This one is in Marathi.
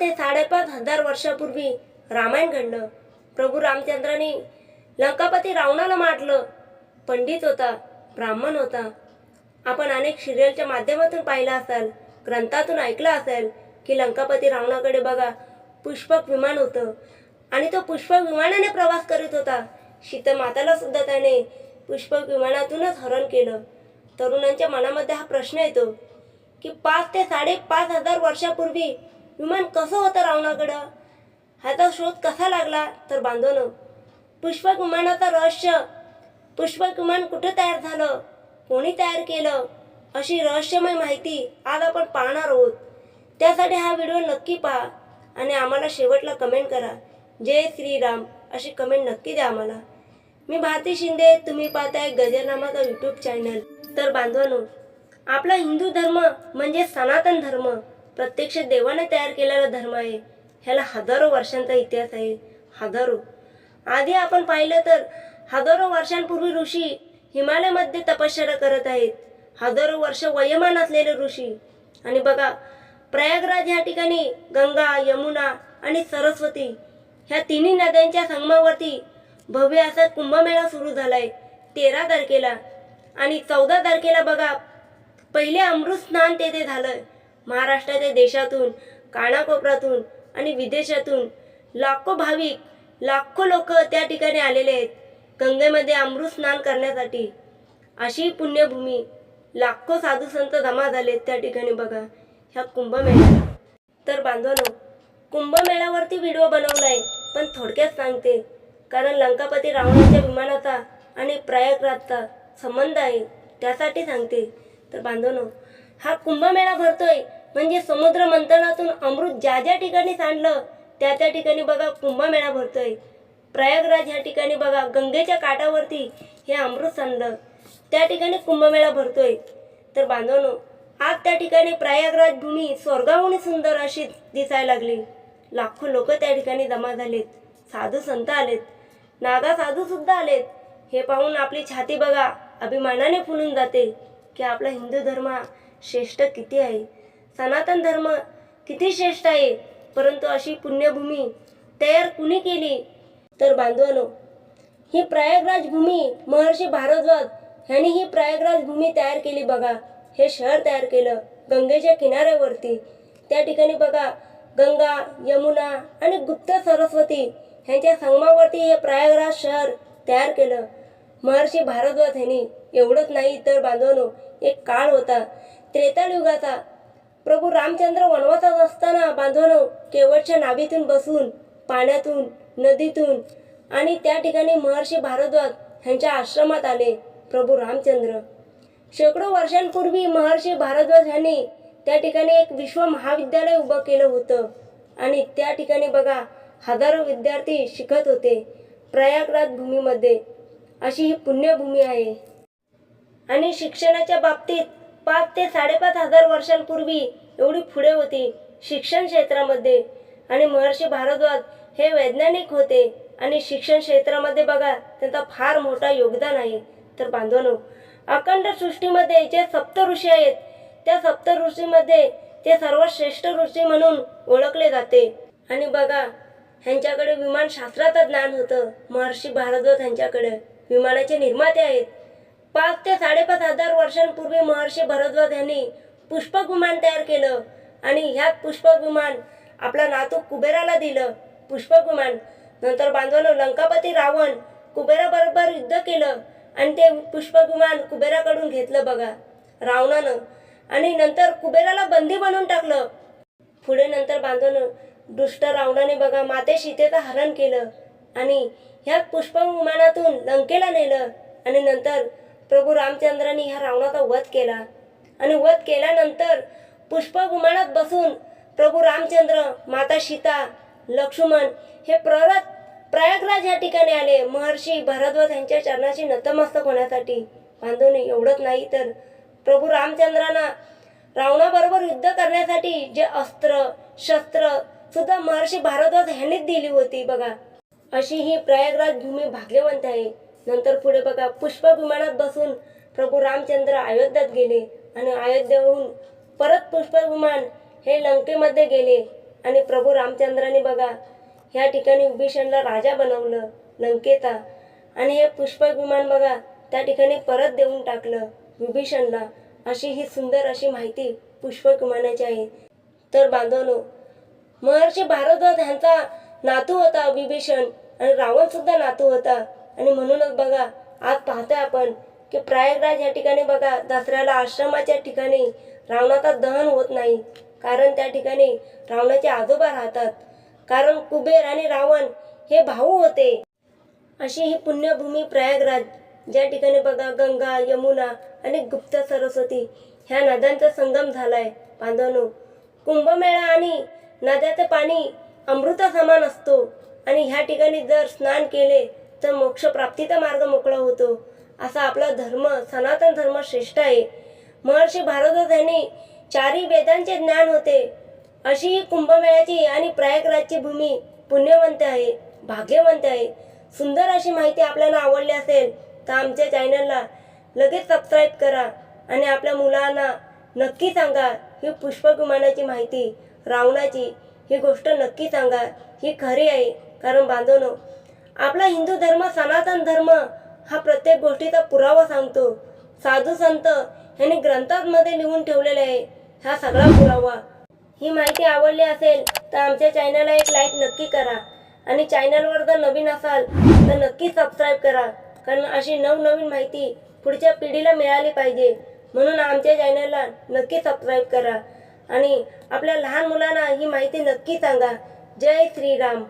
ते साडेपाच हजार वर्षापूर्वी रामायण घडलं. प्रभू रामचंद्राने लंकापती रावणाला मारलं. पंडित होता ब्राह्मण होता. आपण अनेक सिरियलच्या माध्यमातून पाहिलं असाल ग्रंथातून ऐकलं असेल की लंकापती रावणाकडे बघा पुष्पक विमान होतं. आणि तो पुष्पक विमानाने प्रवास करीत होता. सीतामाताला सुद्धा त्याने पुष्पक विमानातूनच हरण केलं. तरुणांच्या मनामध्ये हा प्रश्न येतो की पाच ते साडेपाच हजार वर्षापूर्वी विमान कसं होतं रावणाकडं? ह्याचा शोध कसा लागला? तर बांधवनं पुष्पक विमानाचं रहस्य पुष्पक विमान कुठं तयार झालं? कोणी तयार केलं? अशी रहस्यमय माहिती आज आपण पाहणार आहोत. त्यासाठी हा व्हिडिओ नक्की पहा आणि आम्हाला शेवटला कमेंट करा. जय श्रीराम अशी कमेंट नक्की द्या आम्हाला. मी भारती शिंदे तुम्ही पाहताय गजरनामाचा यूट्यूब चॅनल तर बांधवानो आपला हिंदू धर्म म्हणजे सनातन धर्म. प्रत्यक्ष देवाने तयार केलेला धर्म आहे. ह्याला हजारो वर्षांचा इतिहास आहे. हजारो. आधी आपण पाहिलं तर हजारो वर्षांपूर्वी ऋषी हिमालयामध्ये तपश्चर्या करत आहेत. हजारो वर्ष वयमान असलेले ऋषी. आणि बघा प्रयागराज या ठिकाणी गंगा यमुना आणि सरस्वती ह्या तिन्ही नद्यांच्या संगमावरती भव्य असा कुंभमेळा सुरू झालाय. तेरा तारखेला आणि चौदा तारखेला बघा पहिले अमृत स्नान तेथे झालं महाराष्ट्राच्या देशातून कानाकोपऱ्यातून आणि विदेशातून लाखो भाविक लाखो लोक त्या ठिकाणी आलेले आहेत. गंगेमध्ये अमृत स्नान करण्यासाठी अशी पुण्यभूमी लाखो साधू संत जमा झालेत त्या ठिकाणी बघा ह्या कुंभमेळ्या तर बांधवानो कुंभमेळ्यावरती व्हिडिओ बनवलाय पण थोडक्यात सांगते कारण लंकापती रावणाच्या विमानाचा आणि प्रयागराजचा संबंध आहे त्यासाठी सांगते. तर बांधवनो हा कुंभमेळा भरतोय. म्हणजे समुद्र मंथनातून अमृत ज्या ज्या ठिकाणी सांडलं त्या त्या ठिकाणी बघा कुंभमेळा भरतोय. प्रयागराज ह्या ठिकाणी बघा गंगेच्या काठावरती हे अमृत सांडलं. त्या ठिकाणी कुंभमेळा भरतोय. तर बांधवनो आज त्या ठिकाणी प्रयागराज भूमी स्वर्गाहून सुंदर अशी दिसायला लागली. लाखो लोक त्या ठिकाणी जमा झालेत. साधू संत आलेत. नागा साधू सुद्धा आलेत. हे पाहून आपली छाती बघा अभिमानाने फुलून जाते की आपला हिंदू धर्म श्रेष्ठ किती आहे? सनातन धर्म किती श्रेष्ठ आहे? परंतु अशी पुण्यभूमी तयार कुणी केली? तर बांधवानो ही प्रयागराज भूमी महर्षी भारद्वाज ह्यांनी ही प्रयागराज भूमी तयार केली बघा. हे शहर तयार केलं गंगेच्या किनाऱ्यावरती. त्या ठिकाणी बघा गंगा यमुना आणि गुप्त सरस्वती ह्यांच्या संगमावरती हे प्रयागराज शहर तयार केलं. महर्षी भारद्वाज ह्यांनी एवढंच नाही तर बांधवानो एक काळ होता. त्रेतायुगाचा. प्रभू रामचंद्र वनवासात असताना बांधवानं केवळच्या नाभीतून बसून पाण्यातून नदीतून आणि त्या ठिकाणी महर्षी भारद्वाज ह्यांच्या आश्रमात आले प्रभू रामचंद्र. शेकडो वर्षांपूर्वी महर्षी भारद्वाज यांनी त्या ठिकाणी एक विश्व महाविद्यालय उभं केलं होतं आणि त्या ठिकाणी बघा हजारो विद्यार्थी शिकत होते प्रयागराज भूमीमध्ये. अशी ही पुण्यभूमी आहे. आणि शिक्षणाच्या बाबतीत पाच ते साडेपाच हजार वर्षांपूर्वी एवढी पुढे होती शिक्षण क्षेत्रामध्ये. आणि महर्षी भारद्वाज हे वैज्ञानिक होते आणि शिक्षण क्षेत्रामध्ये बघा त्यांचा फार मोठा योगदान आहे. तर बांधवनो अखंड सृष्टीमध्ये जे सप्त ऋषी आहेत त्या सप्त ऋषीमध्ये ते सर्वश्रेष्ठ ऋषी म्हणून ओळखले जाते. आणि बघा ह्यांच्याकडे विमानशास्त्राचं ज्ञान होतं. महर्षी भारद्वाज ह्यांच्याकडे विमानाचे निर्माते आहेत. पाच ते साडेपाच हजार वर्षांपूर्वी महर्षी भरद्वाज यांनी पुष्पक विमान तयार केलं. आणि ह्या पुष्पक विमान आपला नातू कुबेराला दिलं. पुष्पक विमान. नंतर बांधवानं लंकापती रावण कुबेराबरोबर युद्ध केलं. आणि ते पुष्पक विमान कुबेराकडून घेतलं बघा रावणानं. आणि नंतर कुबेराला बंदी बनवून टाकलं. पुढे नंतर बांधवनं दुष्ट रावणाने बघा माते सीतेचं हरण केलं. आणि ह्या पुष्पक विमानातून लंकेला नेलं. आणि नंतर प्रभू रामचंद्रांनी ह्या रावणाचा वध केला. आणि वध केल्यानंतर पुष्पक बसून प्रभू रामचंद्र माता सीता लक्ष्मण हे परत प्रयागराज या ठिकाणी आले. महर्षी भारद्वाज यांच्या चरणाशी नतमस्तक होण्यासाठी. बांधवने एवढंच नाही तर प्रभू रामचंद्रांना रावणाबरोबर युद्ध करण्यासाठी जे अस्त्र शस्त्र सुद्धा महर्षी भारद्वाज ह्यांनीच दिली होती बघा. अशी ही प्रयागराज भूमी भाग्यवंत आहे. नंतर पुढे बघा पुष्प विमानात बसून प्रभू रामचंद्र अयोध्यात गेले आणि अयोध्येहून परत पुष्प विमान हे लंकेमध्ये गेले आणि प्रभू रामचंद्राने बघा ह्या ठिकाणी विभीषणला राजा बनवलं लंकेचा. आणि हे पुष्प विमान बघा त्या ठिकाणी परत देऊन टाकलं विभीषणला अशी ही सुंदर अशी माहिती पुष्प विमानाची आहे. तर बांधवनो महर्षी भारद्वाज ह्यांचा नातू होता विभीषण आणि रावणसुद्धा नातू होता. आणि म्हणूनच बघा आज पाहतोय आपण की प्रयागराज या ठिकाणी बघा दसऱ्याला आश्रमाच्या ठिकाणी रावणाचं दहन होत नाही. कारण त्या ठिकाणी रावणाचे आजोबा राहतात. कारण कुबेर आणि रावण हे भाऊ होते. अशी ही पुण्यभूमी प्रयागराज ज्या ठिकाणी बघा गंगा यमुना आणि गुप्त सरस्वती ह्या नद्यांचा संगम झालाय. बांधवनो कुंभमेळा आणि नद्याचं पाणी अमृता समान असतो. आणि ह्या ठिकाणी जर स्नान केले तर मोक्षप्राप्तीचा मार्ग मोकळा होतो. असा आपला धर्म सनातन धर्म श्रेष्ठ आहे. महर्षी भारद्वाज यांनी चारही वेदांचे ज्ञान होते. अशी ही कुंभमेळ्याची आणि प्रयागराजची भूमी पुण्यवंत आहे भाग्यवंत आहे. सुंदर अशी माहिती आपल्याला आवडली असेल तर आमच्या चॅनलला लगेच सबस्क्राईब करा आणि आपल्या मुलांना नक्की सांगा ही पुष्पविमानाची माहिती रावणाची ही गोष्ट नक्की सांगा ही खरी आहे. कारण बांधवनो आपला हिंदू धर्म सनातन धर्म हा प्रत्येक गोष्टीचा पुरावा सांगतो. साधू संत यांनी ग्रंथांमध्ये लिहून ठेवलेले आहे. हा सगळा पुरावा. ही माहिती आवडली असेल तर आमच्या चॅनलला एक लाईक नक्की करा. आणि चॅनलवर जर नवीन असाल तर नक्की सबस्क्राईब करा. कारण अशी नवनवीन माहिती पुढच्या पिढीला मिळाली पाहिजे. म्हणून आमच्या चॅनलला नक्की सबस्क्राईब करा. आणि आपल्या लहान मुलांना ही माहिती नक्की सांगा. जय श्रीराम.